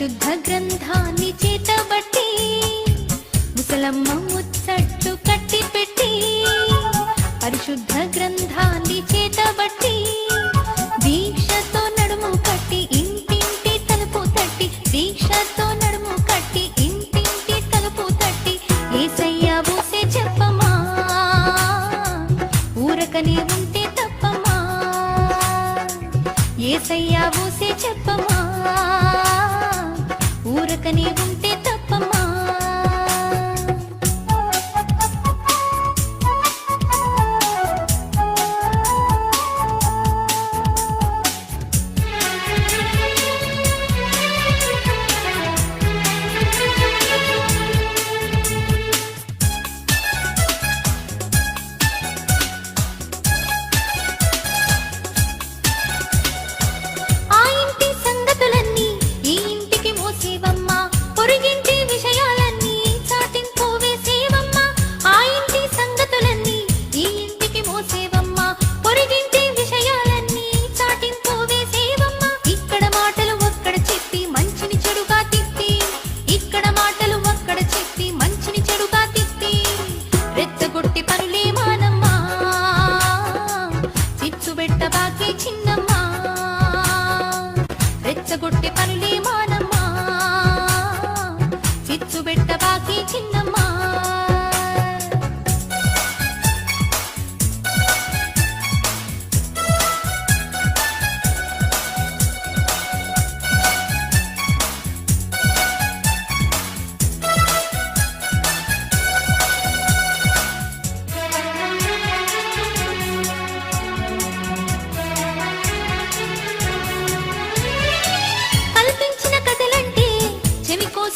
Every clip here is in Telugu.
పరిశుద్ధ గ్రంథాన్ని చేతబట్టి ముసలమ్మ ముచ్చట్లు కట్టి పెట్టి పరిశుద్ధ గ్రంథాన్ని చేతబట్టి దీక్షతో నడుము కట్టి ఇంటింటి తలుపు తట్టి దీక్షతో నడుము కట్టి ఇంటింటి తలుపు తట్టి ఏసయ్యా బూసే చెప్పమా? ఊరకనే ఉంటే తప్పమా? ఏసయ్యా బూసే చెప్పమా? You.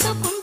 paso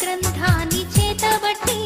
గ్రంథాన్ని చేతబట్టి